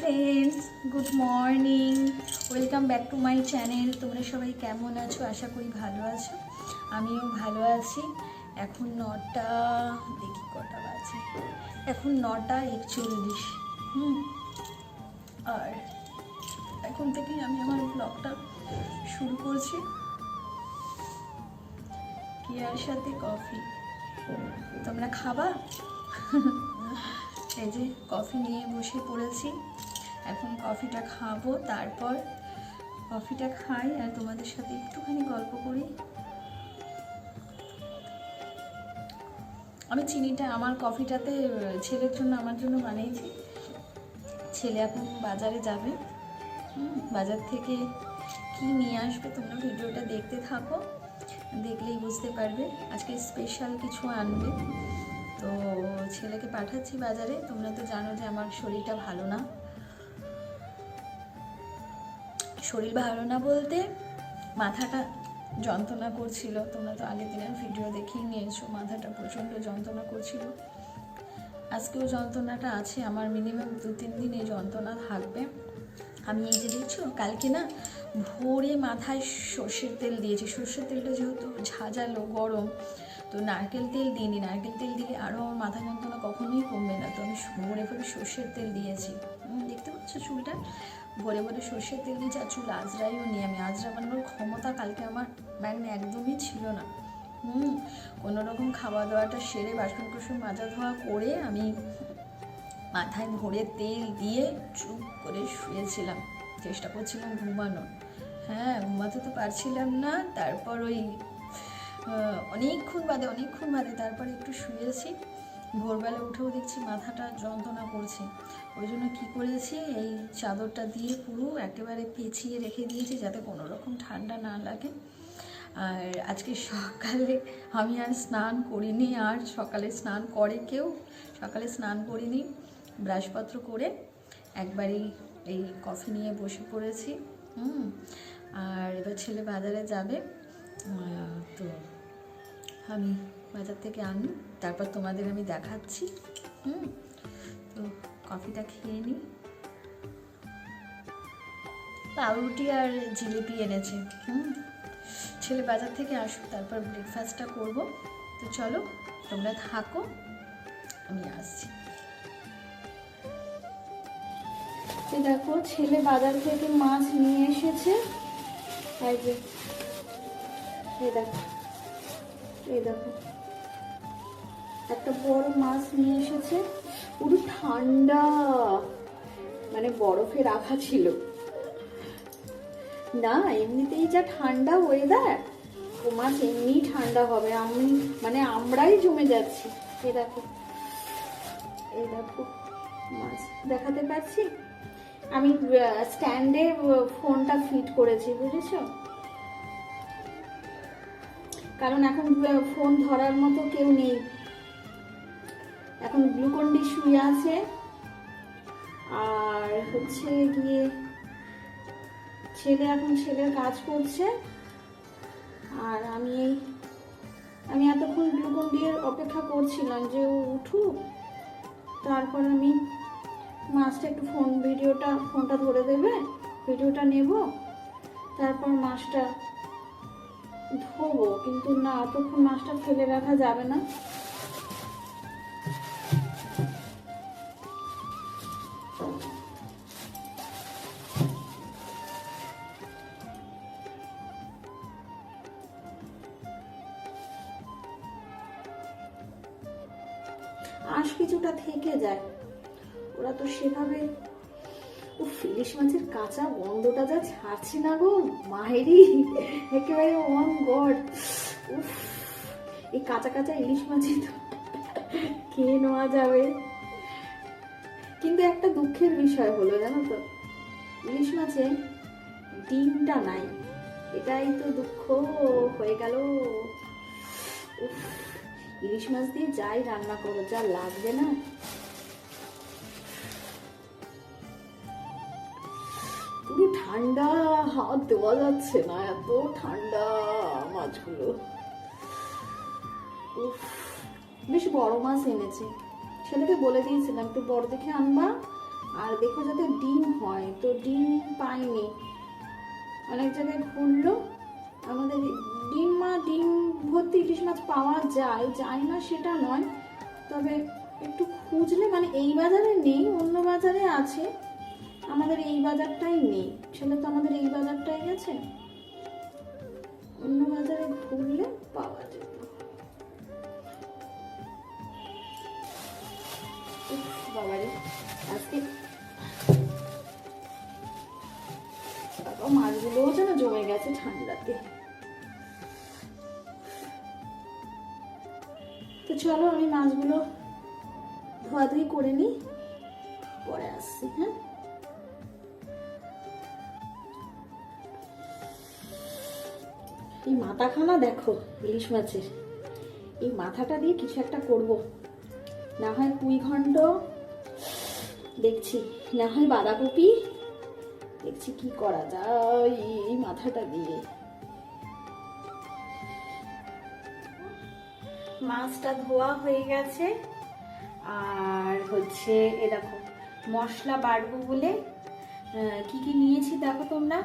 Friends good morning welcome back to my channel তোমরা সবাই কেমন আছো? আশা করি ভালো আছো। আমিও ভালো আছি। এখন নটা, দেখি কটা বাজে। এখন নটা একচল্লিশ। হুম। আর এখন থেকেই আমি আমার ব্লগটা শুরু করছি। কেয়ার সাথে কফি তোমরা খাবা? এই যে কফি নিয়ে বসে পড়েছি। এখন কফিটা খাব, তারপর কফিটা খাই আর তোমাদের সাথে একটুখানি গল্প করি। আমি চিনিটা, আমার কফিটাতে ছেলের জন্য, আমার জন্য বানিয়েছি। ছেলে এখন বাজারে যাবে। বাজার থেকে কি নিয়ে আসবে তোমরা ভিডিওটা দেখতে থাকো, দেখলেই বুঝতে পারবে। আজকে স্পেশাল কিছু আনবে। তো ছেলেকে পাঠাচ্ছি বাজারে, তোমরা তো জানো যে আমার শরীরটা ভালো না। শরীর ভালো না বলতে মাথাটা যন্ত্রণা করছিল। তোমরা তো আগের দিনের ভিডিও দেখেই নিয়েছো, মাথাটা প্রচণ্ড যন্ত্রণা করছিল। আজকেও যন্ত্রণাটা আছে, আমার মিনিমাম দু তিন দিন এই যন্ত্রণা থাকবে। আমি এই যে দেখছ, কালকে না ভোরে মাথায় সর্ষের তেল দিয়েছি। সর্ষের তেলটা যেহেতু ঝাঁঝালো গরম তো নারকেল তেল দিইনি, নারকেল তেল দিলে আরও আমার মাথা যন্ত্রণা কখনোই কমবে না। তো আমি ভোরে ভোরে সর্ষের তেল দিয়েছি। দেখতে পাচ্ছ চুলটা? ভোরে ভোরে সর্ষের তেল দিয়েছি আর চুল আজরাইও নিই আমি। আজরা বানানোর ক্ষমতা কালকে আমার মানে একদমই ছিল না। হুম, কোনো রকম খাওয়া দাওয়াটা সেরে বাসন কুসন মাজা ধোয়া করে আমি মাথায় ভরে তেল দিয়ে চুপ করে শুয়েছিলাম। চেষ্টা করছিলাম ঘুমানোর। হ্যাঁ ঘুমাতে তো পারছিলাম না। তারপর ওই অনেকক্ষণ বাদে অনেকক্ষণ বাদে তারপরে একটু শুয়েছি। ভোরবেলা উঠেও দেখছি মাথাটা যন্ত্রণা করছে। ওই জন্য কী করেছি? এই চাদরটা দিয়ে পুরো একেবারে পেঁচিয়ে রেখে দিয়েছি যাতে কোনো রকম ঠান্ডা না লাগে। আর আজকে সকালে আমি আর স্নান করিনি, আর সকালে স্নান করে কেউ? সকালে স্নান করিনি, ব্রাশপত্র করে একবারই এই কফি নিয়ে বসে পড়েছি। হুম, আর এবার ছেলে বাজারে যাবে। তো আমি বাজার থেকে আনি তারপর তোমাদের আমি দেখাচ্ছি। হুম, তো কফিটা খেয়ে নিই। পাউরুটি আর জিলিপি এনেছে। হুম, ছেলে বাজার থেকে আসুক, তারপর ব্রেকফাস্টটা করব। তো চলো, তোমরা থাকো, আমি আসছি। দেখো, ছেলে বাজার থেকে মাছ নিয়ে এসেছে। দেখো। এই দেখো। একটা বড় মাছ নিয়ে এসেছে। পুরো ঠান্ডা। মানে বরফে রাখা ছিল। না, এমনিতেই যা ঠান্ডা ওয়েদার ও মাছ এমনি ঠান্ডা হবে। আমি মানে আমরাই জমে যাচ্ছি। এই দেখো। এই দেখো মাছ দেখাতে পারছি? আমি স্ট্যান্ডে ফোনটা ফিট করেছি, বুঝেছ? কারণ এখন ফোন ধরার মতো কেউ নেই। এখন গ্লুকন্ডি শুয়ে আছে। আর হচ্ছে গিয়ে ছেলে এখন ছেলের কাজ করছে। আর আমি এই, আমি এতক্ষণ গ্লুকন ডির অপেক্ষা করছিলাম যে ও উঠুক। তারপর আমি মাছটা একটু ফোন ভিডিওটা ফোনটা ধরে দেবে। ভিডিওটা নেব। তারপর মাছটা ধোবো কিন্তু না অতক্ষণ মাছটা ফেলে রাখা যাবে না। ছাড়ছে না গো মাহেরি একেবারে ওয়ান গড। উফ, এই কাঁচা কাঁচা ইলিশ মাছই তো খেয়ে নেওয়া যাবে। কিন্তু একটা দুঃখের বিষয় হলো, জানো তো, ইলিশ মাছে ডিমটা নাই। এটাই তো দুঃখ, হয়ে গেল। ইলিশ মাছ দিয়ে যাই রান্না করো, যা লাগবে না। ঠান্ডা হাত দেওয়া যাচ্ছে না, এত ঠান্ডা মাছগুলো। বেশ বড় মাছ এনেছে। ছেলেকে বলে দিয়েছিলাম, একটু বড় দেখে আনবা। আর দেখো যাতে ডিম হয়। তো ডিম পাইনি। অনেক জায়গায় ঘুরলো। আমাদের ডিম মা, ডিম ভর্তি ইলিশ মাছ পাওয়া যায় যায় না সেটা নয়। তবে একটু খুঁজলে মানে এই বাজারে নেই, অন্য বাজারে আছে। আমাদের এই বাজারটাই নেই। ছেলে তো আমাদের এই বাজারটাই গেছে। অন্য বাজারে ঘুরলে পাওয়া উফ, বাবারে আজকে মাছগুলোও যেন জমে গেছে ঠান্ডাতে। তো চলো আমি মাছগুলো ধোয়াধুয়ি করে নিই পরে আসছি হ্যাঁ? এই মাথাখানা দেখো, ইলিশ মাছের। এই মাথাটা দিয়ে কিছু একটা করব। না হয় পুঁই ঘন্ট দেখছি। না হয় বাঁধাকপি, দেখছি কি করা যায় এই মাথাটা দিয়ে। মাছটা ধোয়া হয়ে গেছে। আর হচ্ছে, এ দেখো, মশলা বাড়বো বলে কি কি নিয়েছি দেখো তোমরা?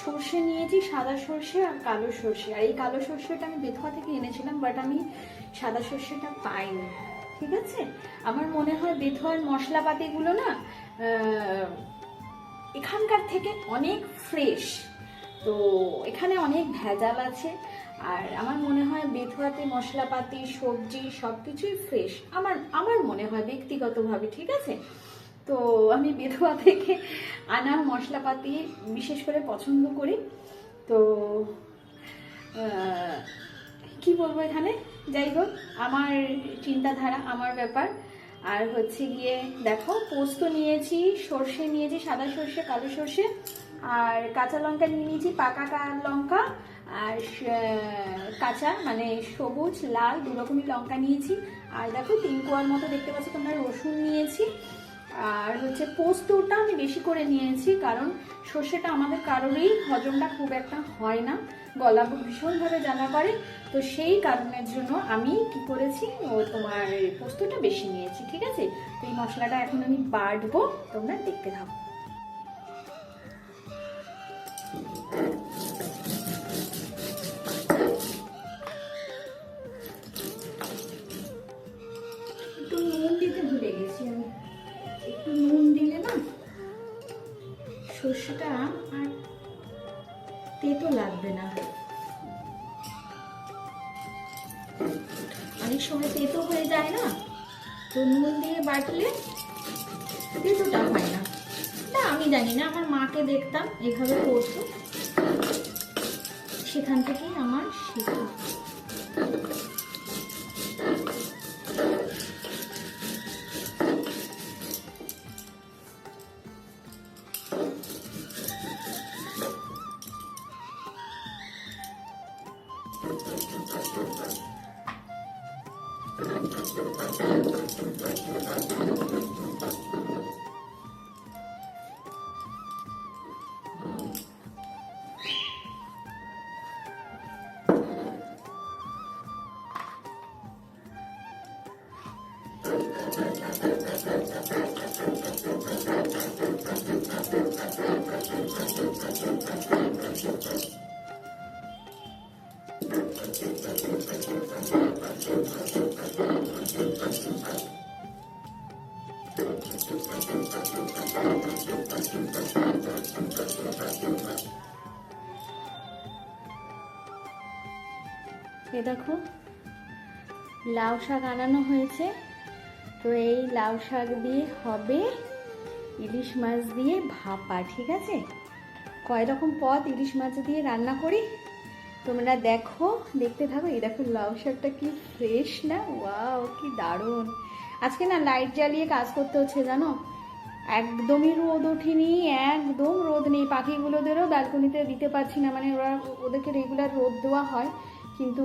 সর্ষে নিয়েছি, সাদা সর্ষে আর কালো সর্ষে। আর এই কালো সর্ষেটা আমি বেথুয়া থেকে এনেছিলাম বাট আমি সাদা সর্ষেটা পাইনি, ঠিক আছে? আমার মনে হয় বেথুয়ার মশলাপাতিগুলো না এখানকার থেকে অনেক ফ্রেশ তো এখানে অনেক ভেজাল আছে, আর আমার মনে হয় বেথুয়াতে মশলাপাতি, সবজি সব কিছুই ফ্রেশ আমার আমার মনে হয় ব্যক্তিগতভাবে, ঠিক আছে? তো আমি বেথুয়া থেকে আনা মশলাপাতি বিশেষ করে পছন্দ করি। তো কি বলব এখানে? যাই হোক, আমার চিন্তাধারা, আমার ব্যাপার। আর হচ্ছে গিয়ে, দেখো, পোস্ত নিয়েছি, সর্ষে নিয়েছি, সাদা সর্ষে, কালো সর্ষে, আর কাঁচা লঙ্কা নিয়ে নিয়েছি, পাকা লঙ্কা, আর কাঁচা মানে সবুজ, লাল দু রকমই লঙ্কা নিয়েছি। আর দেখো, তিন কোয়ার মতো দেখতে পাচ্ছ, তোমরা রসুন নিয়েছি। আর হচ্ছে পোস্তটা আমি বেশি করে নিয়েছি, কারণ সর্ষেটা আমাদের কারোরই হজমটা খুব একটা হয় না। গলা ভীষণভাবে জ্বালা করে। তো সেই কারণের জন্য আমি কি করেছি, ও তোমার পোস্তটা বেশি নিয়েছি, ঠিক আছে? তো এই মশলাটা এখন আমি বাটবো, তোমরা দেখতে থাকো। সর্ষেটা আর তেতো লাগবে না। অনেক সময় তেতো হয়ে যায় না, তো নুন দিয়ে বাটলে তেতোটা হয় না। না আমি জানি না, আমার মাকে দেখতাম, এভাবে করতো। সেখান থেকেই আমার শেখা। এ দেখো, লাউ শাক আনানো হয়েছে। তো এই লাউ শাক দিয়ে হবে ইলিশ মাছ দিয়ে ভাপা, ঠিক আছে? কয় রকম পদ ইলিশ মাছ দিয়ে রান্না করি? তোমরা দেখো, দেখতে থাকো। এই দেখো, লাউ শাকটা কি ফ্রেশ না? ওয়াও, কি দারুণ। আজকে না লাইট জ্বালিয়ে কাজ করতে হচ্ছে, জানো? একদমই রোদ ওঠেনি, একদম রোদ নেই। পাখিগুলোদেরও ব্যালকনিতে দিতে পারছি না মানে ওরা ওদেরকে রেগুলার রোদ দেওয়া হয়, কিন্তু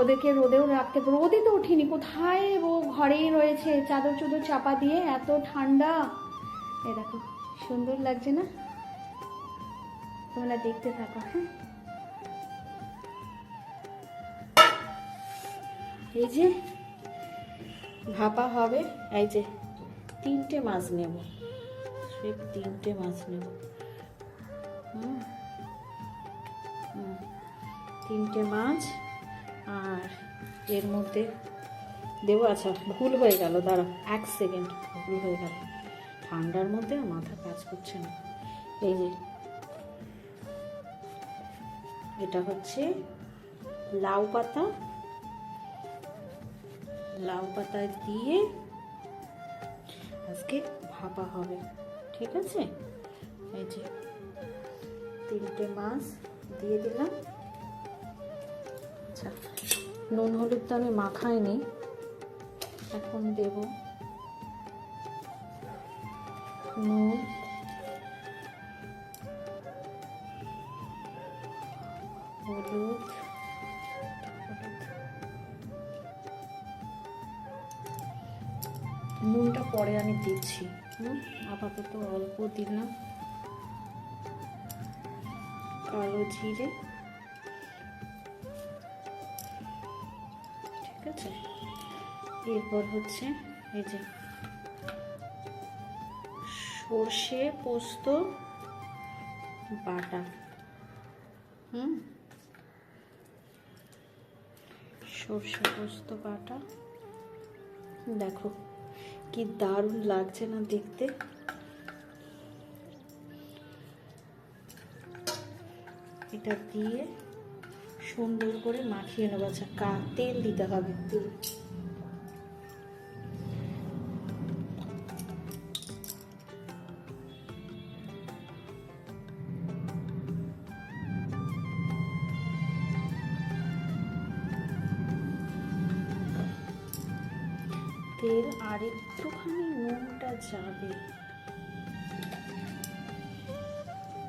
ওদেরকে রোদেও রাখতে রোদে তো ওঠেনি, কোথায় ও ঘরেই রয়েছে, চাদর চুদর চাপা দিয়ে এত ঠান্ডা। এই দেখো, সুন্দর লাগছে না? তোমরা দেখতে থাকো হ্যাঁ? এই যে, ভাপা হবে, এই যে। তিনটে মাছ নেব। স্রেফ তিনটে মাছ নেব। তিনটে মাছ আর এর মধ্যে দেবো আচ্ছা ভুল হয়ে গেল দাঁড়া এক সেকেন্ড, ভুল হয়ে গেল। ঠান্ডার মধ্যে মাথা কাজ করছে না। এই যে, এটা হচ্ছে লাউ পাতা। লাউ পাতা দিয়ে আজকে ভাপা হবে, ঠিক আছে? এই যে তিনটে মাছ দিয়ে দিলাম। আচ্ছা নুন হলুদ তো আমি মাখাইনি, এখন দেব নুন। দিচ্ছি। আপাতত অল্প দিলাম। কালো জিরে। ঠিক আছে? এরপর হচ্ছে এই যে সর্ষে পোস্ত, বাটা। হুম? সর্ষে পোস্ত, বাটা। দেখো। কি দারুণ লাগছে না দেখতে। এটা দিয়ে সুন্দর করে মাখিয়ে নেব। আচ্ছা কা তেল দিতে হবে? তেল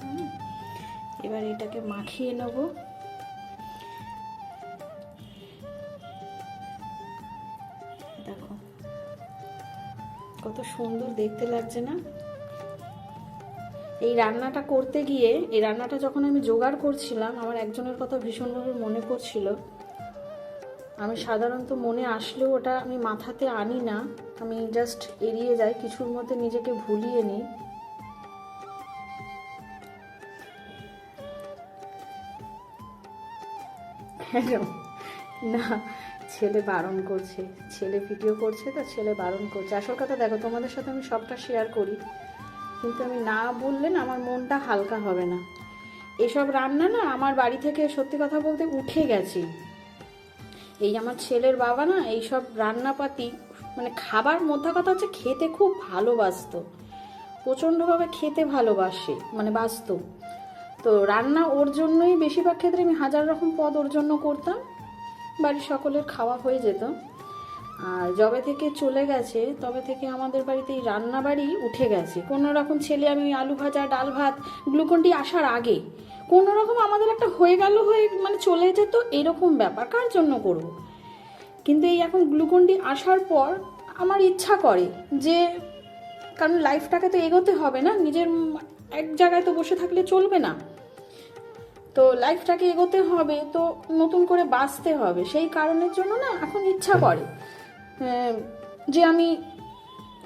হুম, এবার এটাকে মাখিয়ে নেব। দেখো কত সুন্দর দেখতে লাগছে না? এই রান্নাটা করতে গিয়ে এই রান্নাটা যখন আমি জোগাড় করছিলাম আমার একজনের কথা ভীষণভাবে মনে পড়ছিল। আমি সাধারণত মনে আসলেও ওটা আমি মাথাতে আনি না। আমি জাস্ট এড়িয়ে যাই, কিছুর মধ্যে নিজেকে ভুলিয়ে নিই। না, ছেলে বারণ করছে। ছেলে ভিডিও করছে তো ছেলে বারণ করছে। আসল কথা দেখো, তোমাদের সাথে আমি সবটা শেয়ার করি। কিন্তু আমি না বললে না আমার মনটা হালকা হবে না। এসব রান্না না আমার বাড়ি থেকে সত্যি কথা বলতে উঠে গেছে। এই আমার ছেলের বাবা না এইসব রান্নাপাতি মানে খাবার মধ্যে কথা হচ্ছে খেতে খুব ভালোবাসত। প্রচণ্ডভাবে খেতে ভালোবাসে মানে বাসত তো রান্না ওর জন্যই বেশিরভাগ ক্ষেত্রে আমি হাজার রকম পদ ওর জন্য করতাম। বাড়ির সকলের খাওয়া হয়ে যেত। আর যবে থেকে চলে গেছে, তবে থেকে আমাদের বাড়িতে এই রান্না বাড়ি উঠে গেছে। কোনো রকম ছেলে আমি আলু ভাজা, ডাল ভাত গ্লুকন্ডি আসার আগে কোনো রকম আমাদের একটা হয়ে গেল হয়ে মানে চলে যেত এরকম ব্যাপার। কার জন্য করব? কিন্তু এই এখন গ্লুকন্ডি আসার পর আমার ইচ্ছা করে যে, কারণ লাইফটাকে তো এগোতে হবে না, নিজের এক জায়গায় তো বসে থাকলে চলবে না। তো লাইফটাকে এগোতে হবে, তো নতুন করে বাঁচতে হবে। সেই কারণের জন্য না এখন ইচ্ছা করে। যে আমি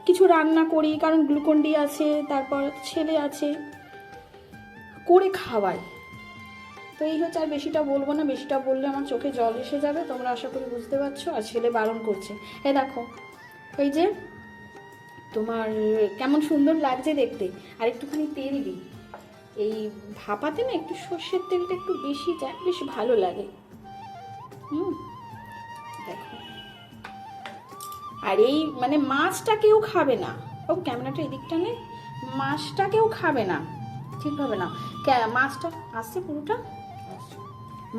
কিছু রান্না করি, কারণ গ্লুকন্ডি আছে, তারপর ছেলে আছে, করে খাওয়াই। তো এই হচ্ছে আর বেশিটা বলব না, বেশিটা বললে আমার চোখে জল এসে যাবে, তোমরা আশা করি বুঝতে পারছ, আর ছেলে বারণ করছে। এ দেখো, এই যে তোমার কেমন সুন্দর লাগছে দেখতে, আর একটুখানি তেল দিই। এই ভাপাতে না একটু সর্ষের তেলটা একটু বেশি যায় বেশ ভালো লাগে। হুম, দেখো। আর এই মানে মাছটা কেউ খাবে না। ও ক্যামেরাটা এদিকটা নেই মাছটা কেউ খাবে না। ঠিক হবে না মাছটা আসছে পুরোটা?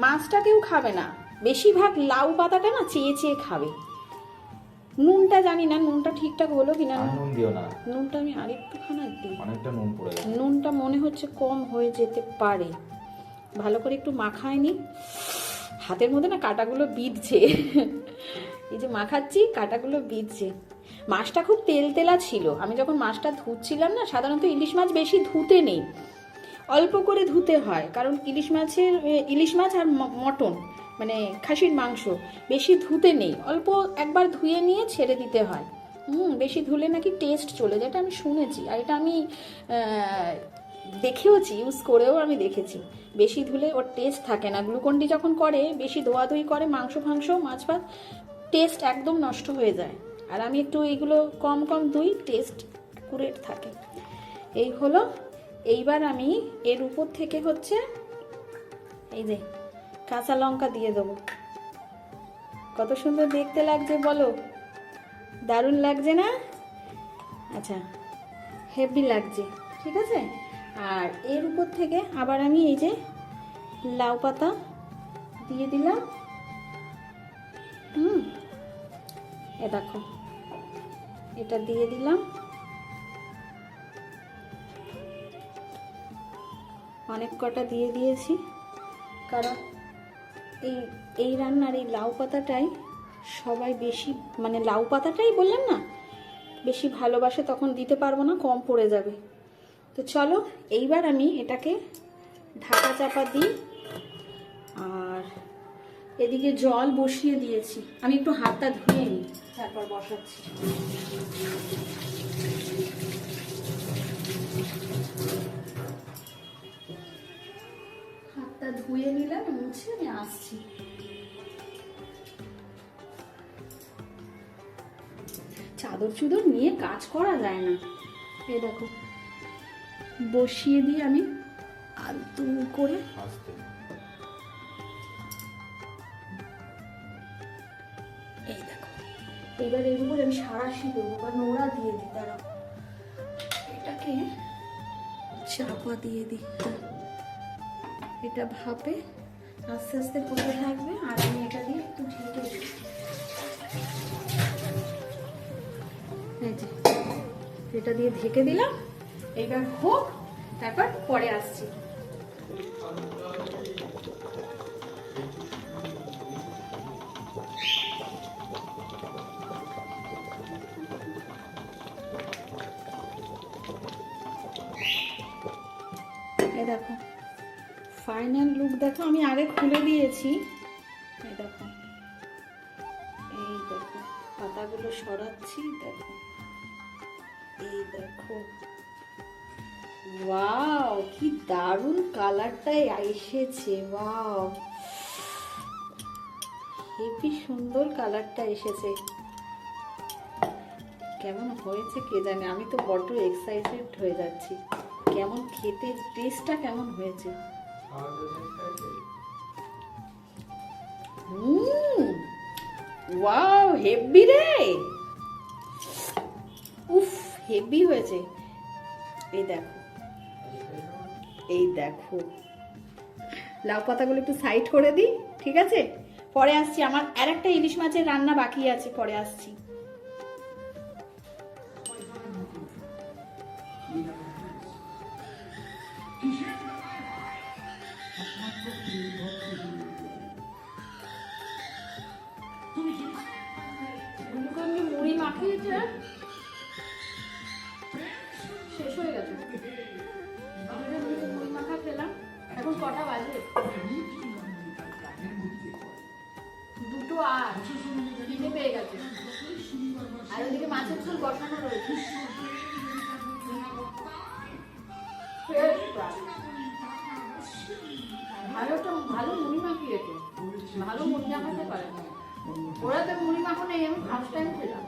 মাছটা কেউ খাবে না। বেশিরভাগ লাউ পাতাটা না চেয়ে চেয়ে খাবে। নুনটা জানি না নুনটা ঠিকঠাক হলো কিনা নুন দিও না। নুনটা আমি আরেকটুখানা দিই। অনেকটা নুন পড়ে গেছে। নুনটা মনে হচ্ছে কম হয়ে যেতে পারে। ভালো করে একটু মাখায়নি হাতের মধ্যে না কাটাগুলো বিঁধছে। এই যে মাখাচ্ছি, কাটাগুলো বিঁধছে মাছটা খুব তেল তেলা ছিল। আমি যখন মাছটা ধুচ্ছিলাম না, সাধারণত ইলিশ মাছ বেশি ধুতে নেই। অল্প করে ধুতে হয়, কারণ ইলিশ মাছের ইলিশ মাছ আর মটন মানে খাসির মাংস বেশি ধুতে নেই। অল্প একবার ধুয়ে নিয়ে ছেড়ে দিতে হয়। হুম, বেশি ধুলে নাকি টেস্ট চলে যায়, এটা আমি শুনেছি। আর এটা আমি দেখেওছি ইউজ করেও আমি দেখেছি। বেশি ধুলে ওর টেস্ট থাকে না। গ্লুকন্ডি যখন করে, বেশি ধোয়াধুয়ি করে মাংস ফাংস, মাছ ভাত টেস্ট একদম নষ্ট হয়ে যায়। আর আমি একটু এইগুলো কম কম দুই টেস্ট অ্যাকুরেট থাকে। এই হলো, এইবার আমি এর উপর থেকে হচ্ছে এই যে কাঁচা লঙ্কা দিয়ে দেবো। কত সুন্দর দেখতে লাগছে বলো? দারুণ লাগছে না? আচ্ছা হেভি লাগছে, ঠিক আছে? আর এর উপর থেকে আবার আমি এই যে লাউ পাতা দিয়ে দিলাম। হুম এ দেখো, এটা দিয়ে দিলাম। অনেক কটা দিয়ে দিয়েছি, কারণ এই এই রান্নার এই লাউ পাতাটাই সবাই বেশি মানে লাউ পাতাটাই বললাম না, বেশি ভালোবাসে তখন দিতে পারব না, কম পড়ে যাবে। তো চলো, এইবার আমি এটাকে ঢাকা চাপা দিই, আর এদিকে জল বসিয়ে দিয়েছি। আমি একটু হাতটা ধুয়ে নিই। তারপর বসাচ্ছি। হাতটা ধুয়ে নিলাম, মুছে আমি আসছি। চাদর চুদর নিয়ে কাজ করা যায় না। এ দেখো, বসিয়ে দিয়ে আমি আলতু করে আসতে এবার এর উপরে আমি সারাশি দেবো বা নোড়া দিয়ে দিই দাঁড়াও এটাকে চাপা দিয়ে দিই। এটা ভাপে আস্তে আস্তে পড়ে থাকবে আর আমি এটা দিয়ে একটু ঢেকে যে, এটা দিয়ে ঢেকে দিলাম। এবার হোক, তারপর পরে আসছি। ফাইনাল লুক দেখো, আমি আগে খুলে দিয়েছি। এই দেখো। এই দেখো, পাতাগুলো সরাচ্ছি, দেখো। এই দেখো। ওয়াও, কি দারুণ কালারটাই এসেছে, ওয়াও। হেবি সুন্দর কালারটা এসেছে। কেমন হয়েছে কে জানে, আমি তো বড্ড এক্সাইটেড হয়ে যাচ্ছি। কেমন খেতে টেস্টটা কেমন হয়েছে? ওয়াও হেভি রে। উফ হেভি হয়েছে। এই দেখো। এই দেখো। লাউ পাতাগুলো একটু সাইড করে দিই, ঠিক আছে? পরে আসছি, আমার আর একটা ইলিশ মাছের রান্না বাকি আছে, পরে আসছি। মাছের ভালো মুড়ি মাখিয়েছে ভালো মুড়ি মাখাতে পারে ওরা তো মুড়ি মাখো নেই আমি ফার্স্ট টাইম খেলাম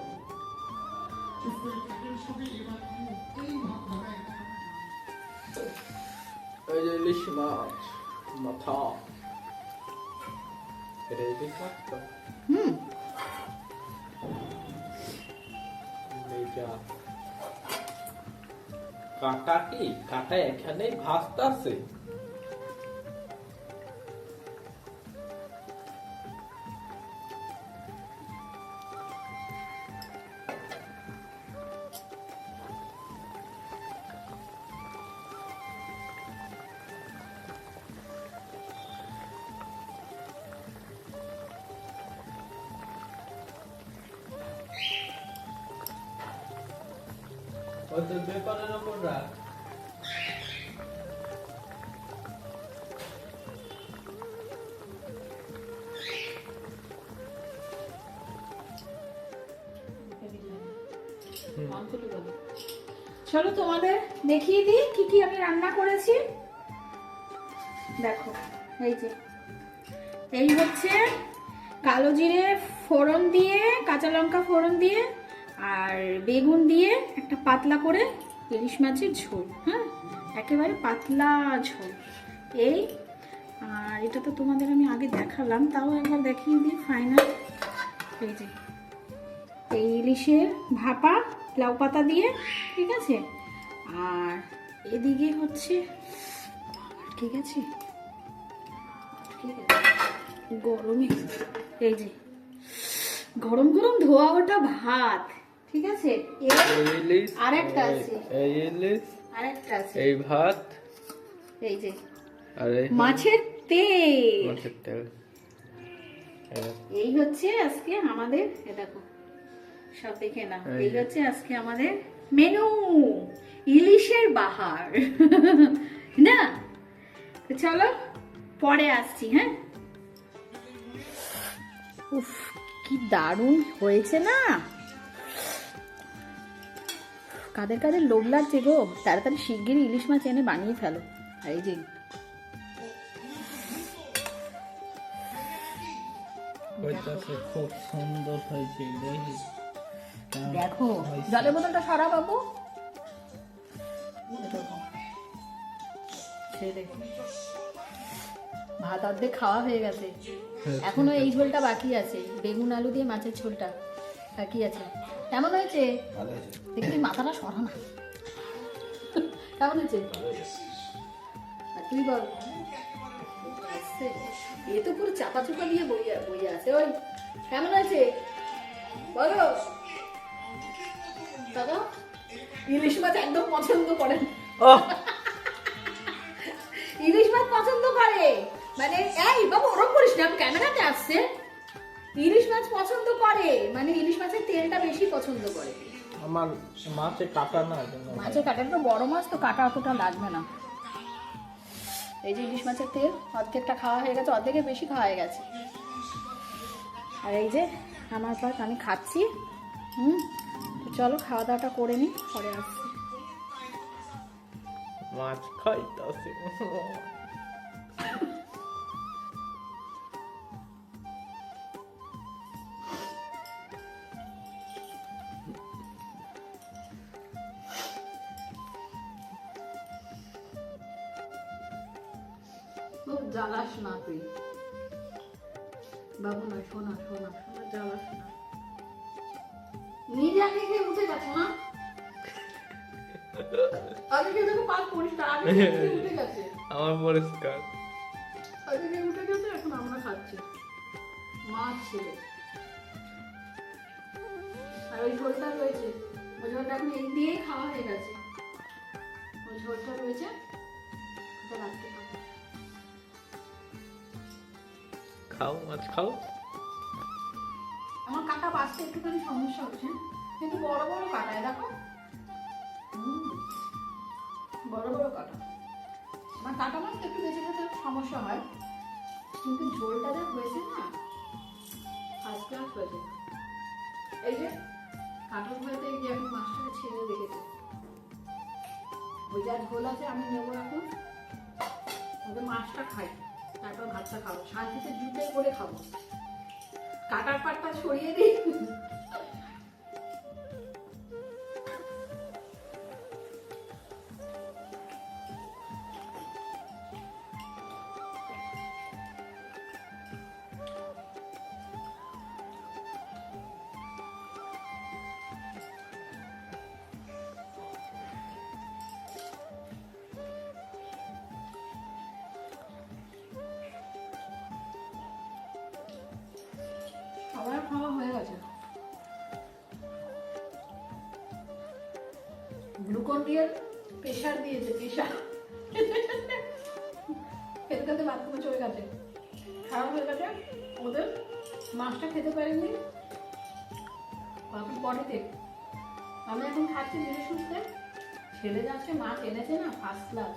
এই যে ইলিশ মাছ। মাথা এটা ইলিশ মাছ তো হুম কাটা কি কাটা এখানে ভাসতে ওপর রাখ চলো তোমাদের দেখিয়ে দিই কি কি আমি রান্না করেছি। দেখো এই যে। এই হচ্ছে কালো জিরে ফোড়ন দিয়ে কাঁচা লঙ্কা ফোড়ন দিয়ে আর বেগুন দিয়ে একটা পাতলা করে ইলিশ মাছের ঝোল হ্যাঁ? একেবারে পাতলা ঝোল। এই, আর এটা তো তোমাদের আমি আগে দেখালাম, তাও একবার দেখিয়ে দিই ফাইনাল এই যে, এই ইলিশের ভাপা, লাউ পাতা দিয়ে, ঠিক আছে? আর এদিকে হচ্ছে, ঠিক আছে? ঠিক আছে। গরমে এই যে, গরম গরম ধোয়া ওটা ভাত। ঠিক আছে? ইলিশ আরেকটা আছে। এই ইলিশ আরেকটা আছে। এই ভাত। এই যে আর মাছের তেল। মাছের তেল। এই এই হচ্ছে আজকে আমাদের এ দেখো সব দেখে না এই এই হচ্ছে আজকে আমাদের মেনু ইলিশের বাহার। না? চলো পরে আসছি হ্যাঁ? উফ কি দারুণ হয়েছে না? কাদের কাদের লোভ লাগছে গো? তাড়াতাড়ি শিগগিরই ইলিশ মাছ এনে বানিয়ে ফেলো। আর এই যে খুব সুন্দর হয়েছে দেখো। জলের বোতলটা সারা বাবু। ভাত অর্ধেক খাওয়া হয়ে গেছে। এখনও এই ঝোলটা বাকি আছে। বেগুন আলু দিয়ে মাছের ঝোলটা বাকি আছে। কেমন হয়েছে? দেখি মাথাটা সরা না। কেমন হয়েছে? তুই বল। এ তো পুরো চাপা চুপা দিয়ে বইয়া বইয়া আছে ওই। কেমন আছে বলো। দাদা ইলিশ মাছ একদম পছন্দ করেন ইলিশ মাছ পছন্দ করে। মানে এই বাবু ওরকম করিস না ক্যামেরাতে আসছে। ইলিশ মাছ পছন্দ করে? মানে ইলিশ মাছের তেলটা বেশি পছন্দ করে। আমার মাছে কাটা না মাছের কাটাটা তো বড় মাছ তো কাটা অতটা লাগবে না। এই যে ইলিশ মাছের তেল অর্ধেকটা খাওয়া হয়ে গেছে অর্ধেকের বেশি খাওয়া হয়ে গেছে। আর এই যে আমার পাত আমি খাচ্ছি। হুম তো চলো খাওয়া দাওয়াটা করে নিই পরে আসছি। মাছ খাইতাছে। তুই বাবু না শোনা শোনা শোনা জ্বালাস না নিজে আগে গিয়ে উঠে গেছে না? আগে গিয়ে দেখো পাস পরিষ্কার আগে উঠে গেছে। আমার পরিষ্কার। আগে গিয়ে উঠে গেছে এখন আমরা খাচ্ছি। মাছ ছেলে। আর ওই ঝোলটা রয়েছে ওই ঝোলটা এখন এই দিয়েই খাওয়া হয়ে গেছে। ওই ঝোলটা রয়েছে ওটা খাও, মাছ খাও। আমার কাটা বাঁচতে একটুখানি সমস্যা হচ্ছে, কিন্তু বড় বড় কাটায় দেখো। বড় বড় কাটা। আমার কাটা মাছ একটু বেঁচে খেতে সমস্যা হয়, কিন্তু ঝোলটা যা হয়েছে না ফার্স্ট ক্লাস হয়েছে। এই যে কাটার ভয়তে এই যে আমি মাছটাকে ছেড়ে রেখেছি। ওই যা ঝোল আছে, আমি নেব এখন। ওকে মাছটা খাই। তারপর ভাতটা খাব। শান্তিতে জুতে করে খাব। কাটার পাটটা সরিয়ে দিই। মাছটা খেতে পারেনি। বাকি পরেতে আমি এখন খাচ্ছি ধীরে সুস্থে। ছেলে যাচ্ছে মাছ এনেছে না ফার্স্ট ক্লাস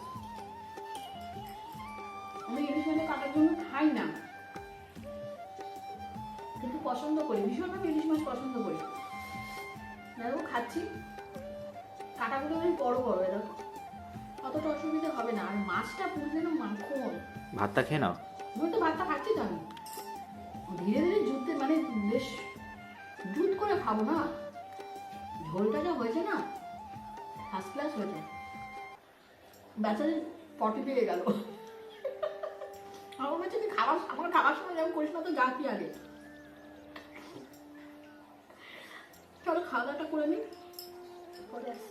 আমি ইলিশ মাছে কাটার জন্য খাই না। কিন্তু পছন্দ করি। ভীষণভাবে ইলিশ মাছ পছন্দ করি। দেখো খাচ্ছি। কাটাগুলো বেশ বড় বড় এরকম অতটা অসুবিধা হবে না। আর মাছটা পুরো যেন মাখন। ভাতটা খেয়ে নাও। ওই তো ভাতটা খাচ্ছি তো আমি। ধীরে ধীরে জুতে মানে বেশ জুত করে খাব না? ঝোলটা যা হয়েছে না ফার্স্ট ক্লাস হয়েছে। বেচারে পটি পেয়ে গেল। আমার তুই খাবার, আমার খাবার সময় যেমন করিস না, তো গা কি আগে। চলো খাওয়া দাওয়াটা করে নিই পরে আসছি।